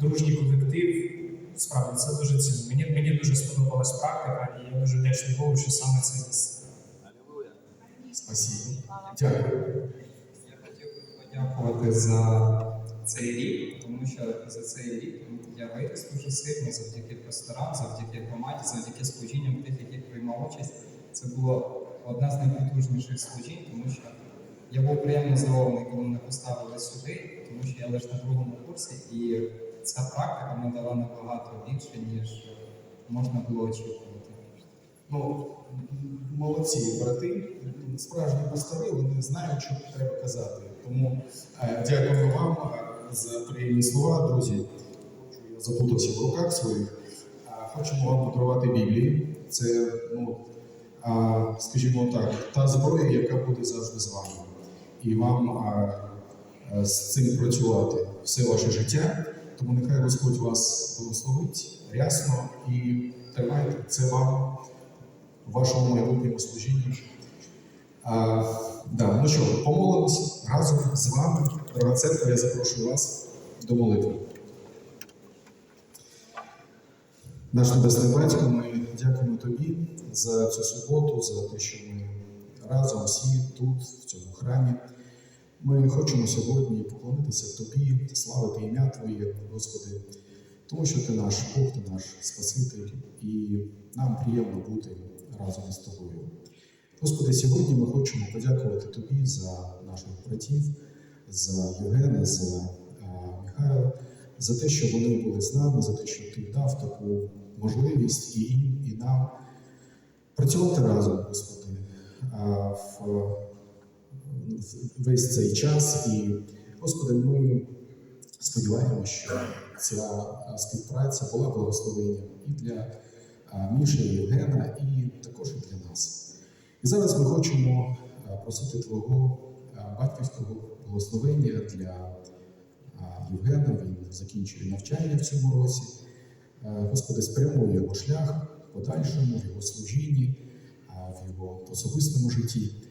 дружній колектив. Справді це дуже цінно. Мені, мені дуже сподобалась практика, і я дуже вдячний Богу, що саме це місце. Спасибо. Дякую. Я хотів би подякувати за цей рік, тому що за цей рік я виріс дуже сильно завдяки пасторам, завдяки громаді, завдяки служінням тих, яких приймав участь. Це було одне з найпотужніших служінь, тому що я був приємно здивований, коли мене поставили сюди, тому що я лише на другому курсі, і ця практика мені дала набагато більше, ніж можна було очікувати. Ну, молодці брати, справжні пастори, вони знають, що треба казати. Тому е, дякую вам е, за приємні слова, друзі. Я заплутався в руках своїх. Е, Хочемо вам подарувати Біблії. Це, ну, е, скажімо так, та зброя, яка буде завжди з вами. І вам е, е, з цим працювати все ваше життя. Тому нехай Господь вас благословить рясно і тримайте це вам в вашому майбутньому служінні. А, да, ну що, помолимось разом з вами. Дорога церква, я запрошую вас до молитви. Наш Небесний Батько, ми дякуємо Тобі за цю суботу, за те, що ми разом всі тут, в цьому храмі. Ми хочемо сьогодні поклонитися Тобі, славити ім'я Твоє, Господи, тому що Ти наш Бог, Ти наш Спаситель, і нам приємно бути разом із Тобою. Господи, сьогодні ми хочемо подякувати Тобі за наших братів, за Євгена, за Михайла, за те, що вони були з нами, за те, що Ти дав таку можливість і їм, і нам працювати разом, Господи, в весь цей час. І, Господи, ми сподіваємося, що ця співпраця була благословенням і для а, Міші, і Євгена, і також і для нас. І зараз ми хочемо просити Твого батьківського благословення для Євгена. Він закінчує навчання в цьому році. Господи, спрямує його шлях в подальшому, в його служінні, в його особистому житті.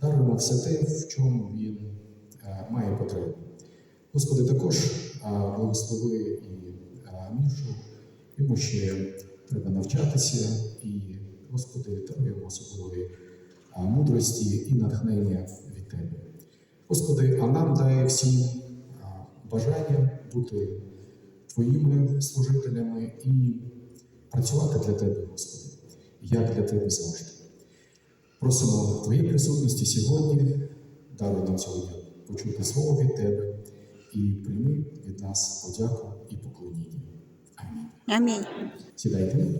Даруємо все те, в чому він має потребу. Господи, також благослови і Мішу, йому ще треба навчатися, і, Господи, даруємо особливої мудрості і натхнення від Тебе. Господи, а нам дай всім бажання бути Твоїми служителями і працювати для Тебе, Господи, як для Тебе завжди. Просимо Твоєї присутності сьогодні, даруй нам сьогодні почути слово від Тебе і прийми від нас подяку і поклоніння. Амінь. Амінь. Сідайте.